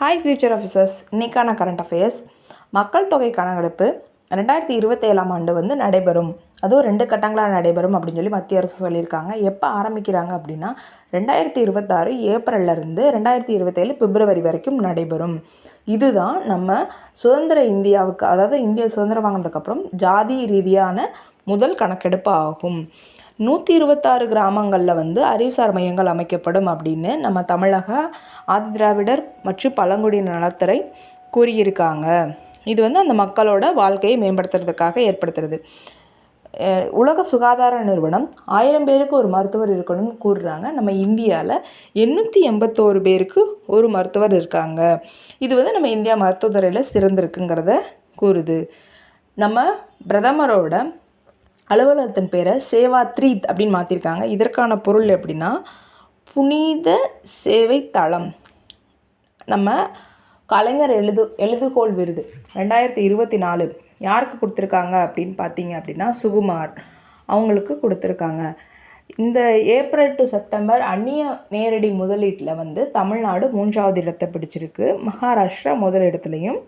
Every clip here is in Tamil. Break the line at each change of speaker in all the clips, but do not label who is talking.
ஹாய் ஃபியூச்சர் ஆஃபீஸர்ஸ் இன்னைக்கான கரண்ட் அஃபேர்ஸ் மக்கள் தொகை கணக்கெடுப்பு ரெண்டாயிரத்தி இருபத்தேழாம் ஆண்டு வந்து நடைபெறும். அதுவும் ரெண்டு கட்டங்களாக நடைபெறும் அப்படின்னு சொல்லி மத்திய அரசு சொல்லியிருக்காங்க. எப்போ ஆரம்பிக்கிறாங்க அப்படின்னா ரெண்டாயிரத்தி இருபத்தாறு ஏப்ரல்ல இருந்து ரெண்டாயிரத்தி இருபத்தேழு பிப்ரவரி வரைக்கும் நடைபெறும். இதுதான் நம்ம சுதந்திர இந்தியாவுக்கு அதாவது இந்தியா சுதந்திரம் வாங்கினதுக்கப்புறம் ஜாதி ரீதியான முதல் கணக்கெடுப்பு ஆகும். நூற்றி இருபத்தாறு கிராமங்களில் வந்து அறிவுசார் மையங்கள் அமைக்கப்படும் அப்படின்னு நம்ம தமிழக ஆதிதிராவிடர் மற்றும் பழங்குடியின நலத்துறை கூறியிருக்காங்க. இது வந்து அந்த மக்களோட வாழ்க்கையை மேம்படுத்துறதுக்காக ஏற்படுத்துறது. உலக சுகாதார நிறுவனம் ஆயிரம் பேருக்கு ஒரு மருத்துவர் இருக்கணும்னு கூறுறாங்க. நம்ம இந்தியாவில் எண்ணூற்றி எண்பத்தோரு பேருக்கு ஒரு மருத்துவர் இருக்காங்க. இது வந்து நம்ம இந்தியா மருத்துவத்துறையில் சிறந்திருக்குங்கிறத கூறுது. நம்ம பிரதமரோட அலுவலகத்தின் பேரை சேவாத்ரீத் அப்படின்னு மாற்றிருக்காங்க இதற்கான பொருள் எப்படின்னா புனித சேவை தளம் நம்ம கலைஞர் எழுது எழுதுகோள் விருது. ரெண்டாயிரத்தி இருபத்தி நாலு. யாருக்கு கொடுத்துருக்காங்க அப்படின்னு பார்த்தீங்க அப்படின்னா சுகுமார் அவங்களுக்கு கொடுத்துருக்காங்க. இந்த ஏப்ரல் டு செப்டம்பர் அந்நிய நேரடி முதலீட்டில் வந்து தமிழ்நாடு மூன்றாவது இடத்தை பிடிச்சிருக்கு. மகாராஷ்டிரா முதல் இடத்துலையும்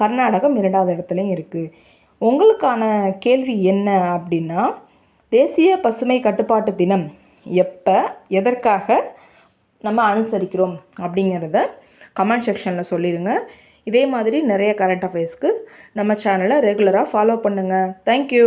கர்நாடகம் இரண்டாவது இடத்துலையும் இருக்குது உங்களுக்கான கேள்வி என்ன அப்படின்னா தேசிய பசுமை கட்டுப்பாட்டு தினம் எப்போ எதற்காக நம்ம அனுசரிக்கிறோம் அப்படிங்கிறத கமெண்ட் செக்ஷனில் சொல்லிடுங்க இதே மாதிரி நிறைய கரண்ட் அஃபேர்ஸ்க்கு நம்ம சேனலை ரெகுலராக ஃபாலோ பண்ணுங்கள் தேங்க்யூ